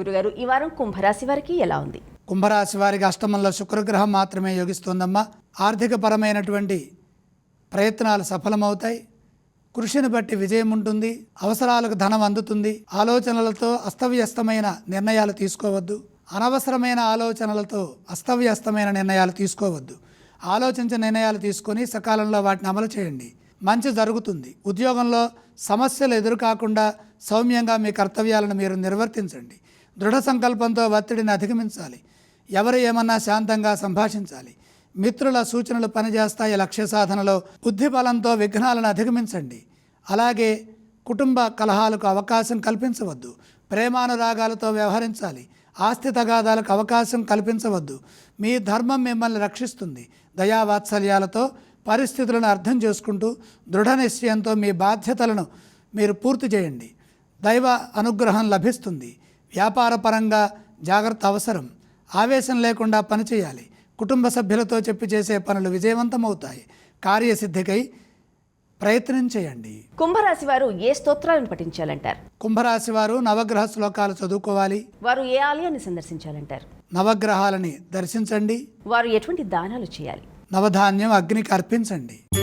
గురుగారు ఈ వారం కుంభరాశి వారికి ఎలా ఉంది? కుంభరాశి వారికి అష్టమంలో శుక్రగ్రహం మాత్రమే యోగిస్తుందమ్మా. ఆర్థిక పరమైనటువంటి ప్రయత్నాలు సఫలమవుతాయి. కృషిని బట్టి విజయం ఉంటుంది. అవసరాలకు ధనం అందుతుంది. ఆలోచనలతో అస్తవ్యస్తమైన నిర్ణయాలు తీసుకోవద్దు. అనవసరమైన ఆలోచనలతో అస్తవ్యస్తమైన నిర్ణయాలు తీసుకోవద్దు. ఆలోచించిన నిర్ణయాలు తీసుకొని సకాలంలో వాటిని అమలు చేయండి. మంచి జరుగుతుంది. ఉద్యోగంలో సమస్యలు ఎదురుకాకుండా సౌమ్యంగా మీ కర్తవ్యాలను మీరు నిర్వర్తించండి. దృఢ సంకల్పంతో ఒత్తిడిని అధిగమించాలి. ఎవరు ఏమన్నా శాంతంగా సంభాషించాలి. మిత్రుల సూచనలు పనిచేస్తాయి లక్ష్య సాధనలో. బుద్ధిబలంతో విఘ్నాలను అధిగమించండి. అలాగే కుటుంబ కలహాలకు అవకాశం కల్పించవద్దు. ప్రేమానురాగాలతో వ్యవహరించాలి. ఆస్తి తగాదాలకు అవకాశం కల్పించవద్దు. మీ ధర్మం మిమ్మల్ని రక్షిస్తుంది. దయావాత్సల్యాలతో పరిస్థితులను అర్థం చేసుకుంటూ దృఢ నిశ్చయంతో మీ బాధ్యతలను మీరు పూర్తి చేయండి. దైవ అనుగ్రహం లభిస్తుంది. వ్యాపారపరంగా జాగ్రత్త అవసరం. ఆవేశం లేకుండా పనిచేయాలి కుటుంబ సభ్యులతో చెప్పి చేసే పనులు విజయవంతమవుతాయి. కార్యసిద్ధికై ప్రయత్నం చేయండి. కుంభరాశి వారు ఏ స్తోత్రాలను పఠించాలంటారు? కుంభరాశి వారు నవగ్రహ శ్లోకాలు చదువుకోవాలి. వారు ఏ ఆలయాన్ని సందర్శించాలంటారు? నవగ్రహాలని దర్శించండి. వారు ఎటువంటి దానాలు చేయాలి? నవధాన్యం అగ్నికి అర్పించండి.